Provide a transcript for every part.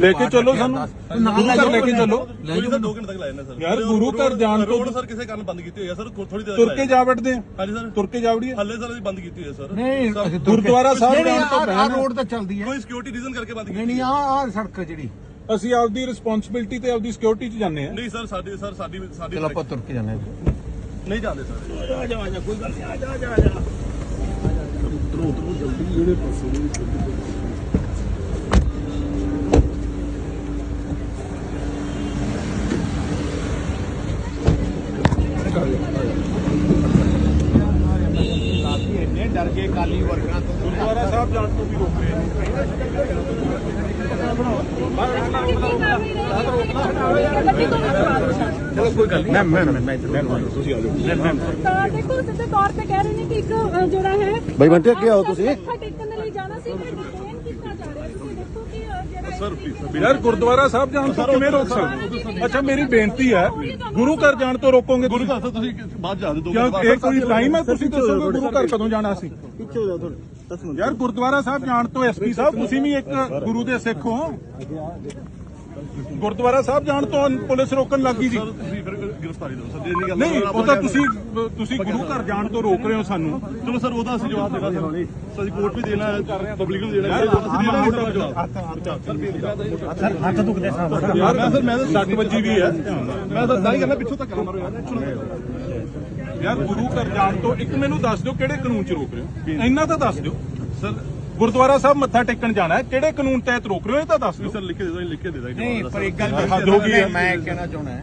ਲੈ ਕੇ ਚੱਲੋ ਸਾਨੂੰ। ਗੁਰੂ ਲੈ ਘਰ ਲੈ ਕੇ ਚੱਲੋ। ਲੈ ਕੋਈ ਜਾਓ ਸਰ 2 ਘੰਟੇ ਤੱਕ ਲਾਏ ਨੇ ਸਰ। ਯਾਰ, ਗੁਰੂ ਘਰ ਜਾਣ ਤੋਂ- ਰੋਡ ਸਰ ਕਿਸੇ ਕਾਰਨ ਬੰਦ ਕੀਤੀ ਹੋਈ ਹੈ ਸਰ ਥੋੜੀ ਦੇਰ ਤੁਰ ਕੇ ਜਾ ਵੜਦੇ ਆ। ਹਾਂਜੀ ਸਰ। ਤੁਰ ਕੇ ਜਾ ਵੜੀਏ। ਹੱਲੇ ਸਰ ਅਸੀਂ ਬੰਦ ਕੀਤੀ ਹੋਈ ਹੈ ਸਰ। ਨਹੀਂ ਗੁਰਦੁਆਰਾ ਸਾਹਿਬ ਨਹੀਂ, ਨਹੀਂ, ਜਾਣ ਤੋਂ ਪਹਿਲਾਂ- ਰੋਡ ਤਾਂ ਚੱਲਦੀ ਹੈ ਕੋਈ ਸਿਕਿਉਰਿਟੀ ਰੀਜ਼ਨ ਕਰਕੇ ਬੰਦ ਨਹੀਂ ਕੀਤੀ ਨਹੀਂ ਆਹ ਆਹ ਸੜਕ ਜਿਹੜੀ। ਅਸੀਂ ਆਪਦੀ ਰਿਸਪੌਂਸਿਬਿਲਟੀ ਤੇ ਆਪਦੀ ਸਿਕਿਉਰਿਟੀ 'ਚ ਜਾਂਦੇ ਆ। ਨਹੀਂ ਸਰ ਸਾਡੀ ਸਰ ਸਾਡੀ ਸਾਡੀ ਚਲੋ ਆਪਾਂ ਤੁਰ ਕੇ ਜਾਣਾ ਨਹੀਂ ਜਾਂਦੇ ਸਰ। ਇੰਨੇ ਡਰ ਗਏ ਕਾਲੀ ਵਰਕਰਾਂ ਤੋਂ ਗੁਰਦੁਆਰਾ ਸਾਹਿਬ ਜਾਣ ਤੋਂ ਵੀ ਰੋਕ ਰਹੇ ਨੇ ਚਲੋ ਕੋਈ ਗੱਲ ਨਹੀਂ ਮੈਂ ਮੈਂ ਮੈਂ ਤੁਸੀਂ ਆ ਜਾਓ ਤਾਂ ਦੇਖੋ ਸਿੱਧੇ ਤੌਰ ਤੇ ਕਹਿ ਰਹੇ ਨੇ ਕਿ ਇੱਕ ਅ, ਜਿਹੜਾ ਹੈ ਬਈ ਬੰਟੇ, ਅੱਗੇ ਆਓ ਤੁਸੀਂ। ਮੱਥਾ ਟੇਕਣ ਦੇ ਲਈ ਜਾਣਾ ਸੀ ਫਿਰ ਡਿਟੇਨ ਕੀਤਾ ਜਾ ਰਿਹਾ ਤੁਸੀਂ ਦੇਖੋ ਕਿ ਅ, ਜਿਹੜਾ ਸਰ ਪਲੀਜ਼ ਯਾਰ ਗੁਰਦੁਆਰਾ ਸਾਹਿਬ ਜਾਣ ਤੋਂ ਕਿਵੇਂ ਰੋਕ ਸਕਦੇ ਅੱਛਾ ਮੇਰੀ ਬੇਨਤੀ ਹੈ ਗੁਰੂ ਘਰ ਜਾਣ ਤੋਂ ਰੋਕੋਗੇ ਗੁਰੂ ਤੁਸੀਂ ਘਰ ਤੋਂ ਤੁਸੀਂ? ਬਾਅਦ ਜਾ ਦੋ ਕਿਉਂ? ਇਹ ਕੋਈ ਟਾਈਮ ਹੈ ਤੁਸੀਂ ਦੱਸੋਗੇ ਗੁਰੂ ਘਰ ਕਦੋਂ ਜਾਣਾ ਸੀ? ਪਿੱਛੇ ਹੋ ਜਾ ਥੋੜਾ ਯਾਰ ਗੁਰਦੁਆਰਾ ਸਾਹਿਬ ਜਾਣ ਤੋਂ ਐਸਪੀ ਸਾਹਿਬ ਤੁਸੀਂ ਵੀ ਇੱਕ ਗੁਰੂ ਦੇ ਸਿੱਖ ਹੋ। ਗੁਰਦੁਆਰਾ ਸਾਹਿਬ ਜਾਣ ਤੋਂ ਪੁਲਿਸ ਰੋਕਣ ਲੱਗੀ ਜੀ। ਸਰ ਤੁਸੀਂ ਫਿਰ ਗ੍ਰਿਫਤਾਰੀ ਦਿਓ ਸਰ ਨਹੀਂ ਗੱਲ ਨਹੀਂ ਉਹ ਤਾਂ ਤੁਸੀਂ ਤੁਸੀਂ ਗੁਰੂ ਘਰ ਜਾਣ ਤੋਂ ਰੋਕ ਰਹੇ ਹੋ ਸਾਨੂੰ। ਚਲੋ ਸਰ ਉਹਦਾ ਅਸੀਂ ਜਵਾਬ ਦੇਣਾ ਸਰ। ਸਰ ਅਸੀਂ ਕੋਰਟ ਵੀ ਦੇਣਾ ਪਬਲਿਕ ਨੂੰ ਦੇਣਾ ਹੈ। ਅਸੀਂ ਦੇਣਾ ਹੈ ਜਵਾਬ। ਹੱਥ ਦੁਖਦੇ ਸਾਹਿਬ ਯਾਰ ਮੈਂ ਸਰ ਮੈਂ ਤਾਂ 60 ਵਜੇ ਵੀ ਹੈ। ਮੈਂ ਤਾਂ ਦਾਈ ਕਰਨਾ ਪਿੱਛੋਂ ਤੱਕ ਮਾਰੋ ਯਾਰ। ਯਾਰ ਗੁਰੂ ਘਰ ਜਾਣ ਤੋਂ ਇੱਕ ਮੈਨੂੰ ਦੱਸ ਦਿਓ ਕਿਹੜੇ ਕਾਨੂੰਨ 'ਚ ਰੋਕ ਰਹੇ ਹੋ। ਇੰਨਾ ਤਾਂ ਦੱਸ ਦਿਓ। ਸਰ ਗੁਰਦੁਆਰਾ ਸਾਹਿਬ ਮੱਥਾ ਟੇਕਣ ਜਾਣਾ ਹੈ ਕਿਹੜੇ ਕਾਨੂੰਨ ਤਹਿਤ ਰੋਕ ਰਹੇ ਹੋ ਇਹ ਤਾਂ ਦੱਸ ਦਿਓ। ਸਰ ਲਿਖ ਕੇ ਦੇ ਦੋ ਲਿਖ ਕੇ ਦੇ ਦਾਂਗੇ ਨਹੀਂ ਪਰ ਇੱਕ ਗੱਲ। ਮੈਂ ਕਹਿਣਾ ਚਾਹੁੰਦਾ ਹੈ।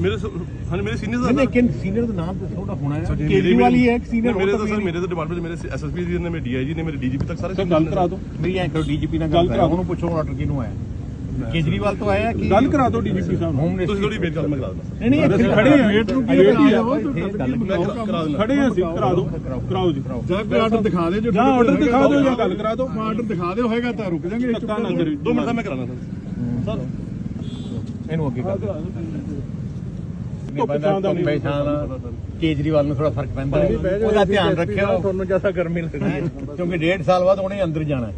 ਮੇਰੇ ਹਾਂਜੀ ਮੇਰੇ ਸੀਨੀਅਰਸ ਨਹੀਂ ਦਾ ਨਹੀਂ ਕਿਨ ਸੀਨੀਅਰ ਦਾ ਨਾਮ ਤਾਂ ਥੋੜਾ ਹੋਣਾ ਹੈ। ਕੇਜਰੀਵਾਲ ਹੀ ਹੈ ਇੱਕ ਸੀਨੀਅਰ ਮੇਰੇ ਤਾਂ ਸਰ ਮੇਰੇ ਤਾਂ ਡਿਪਾਰਟਮੈਂਟ ਮੇਰੇ ਐਸਐਸਪੀ ਜੀ ਨੇ ਮੇਰੇ ਡੀਆਈਜੀ ਨੇ ਮੇਰੇ ਡੀਜੀਪੀ ਤੱਕ ਸਾਰੇ ਗੱਲ ਕਰਾ ਦਿਓ। ਮੇਰੀ ਐਂ ਕਰੋ ਡੀਜੀਪੀ ਨਾਲ ਗੱਲ ਕਰਾ ਉਹਨੂੰ ਪੁੱਛੋ ਆਰਡਰ ਕਿਹਨੂੰ ਆਇਆ। ਕੇਜਰੀਵਾਲ ਤੋਂ ਆਇਆ ਕਿ ਗੱਲ ਕਰਾ ਦਿਓ ਡੀਜੀਪੀ ਸਾਹਿਬ ਨੂੰ। ਤੁਸੀਂ ਥੋੜੀ ਕਰੋ ਮੈਂ ਕਰਾ। ਦਿੰਦਾ ਨਹੀਂ ਨਹੀਂ ਖੜੇ ਹਾਂ, ਵੇਟ ਨੂੰ ਕੀ ਹੀ ਹੈ? ਆ, ਕਰਾ ਕਰਾ ਦਿੰਦਾ ਖੜੇ ਹਾਂ ਅਸੀਂ ਕਰਾ ਦਿਓ। ਕਰਾਓ ਜੀ। ਜਾਂ ਕੋਈ ਆਰਡਰ ਦਿਖਾ ਦੇ ਜੋ ਆਰਡਰ ਦਿਖਾ ਦਿਓ ਜਾਂ ਗੱਲ ਕਰਾ ਦਿਓ। ਆਰਡਰ ਦਿਖਾ ਦਿਓ ਹੋਏਗਾ ਤਾਂ ਰੁਕ ਜਾਾਂਗੇ ਦੋ ਮਿੰਟ ਦਾ ਮੈਂ ਕਰਾਣਾ ਸਰ। ਇਹਨੂੰ ਅੱਗੇ ਕਰ ਧੁੱਪ ਛਾਂ ਦਾ ਨਹੀਂ। ਧੁੱਪੇ ਛਾਂ ਕੇਜਰੀਵਾਲ ਨੂੰ ਥੋੜਾ ਫ਼ਰਕ ਪੈਂਦਾ। ਉਹਦਾ ਧਿਆਨ ਰੱਖਿਓ ਤੁਹਾਨੂੰ ਜ਼ਿਆਦਾ ਗਰਮੀ ਲੱਗਦੀ ਕਿਉਂਕਿ ਡੇਢ ਸਾਲ ਬਾਅਦ ਉਹਨੇ ਅੰਦਰ ਜਾਣਾ।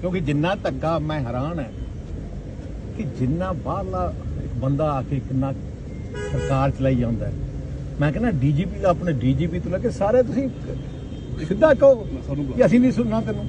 ਕਿਉਂਕਿ ਜਿੰਨਾ ਧੱਕਾ ਮੈਂ ਹੈਰਾਨ ਹੈ ਕਿ ਜਿੰਨਾ ਬਾਹਰਲਾ ਬੰਦਾ ਆ ਕੇ ਕਿੰਨਾ ਸਰਕਾਰ ਚਲਾਈ ਜਾਂਦਾ ਮੈਂ ਕਹਿੰਦਾ ਡੀਜੀਪੀ ਦਾ ਆਪਣੇ ਡੀਜੀਪੀ ਤੋਂ ਲੈ ਕੇ ਸਾਰੇ ਤੁਸੀਂ ਸਿੱਧਾ ਕਹੋ ਕਿ ਅਸੀਂ ਨਹੀਂ ਸੁਣਨਾ ਤੈਨੂੰ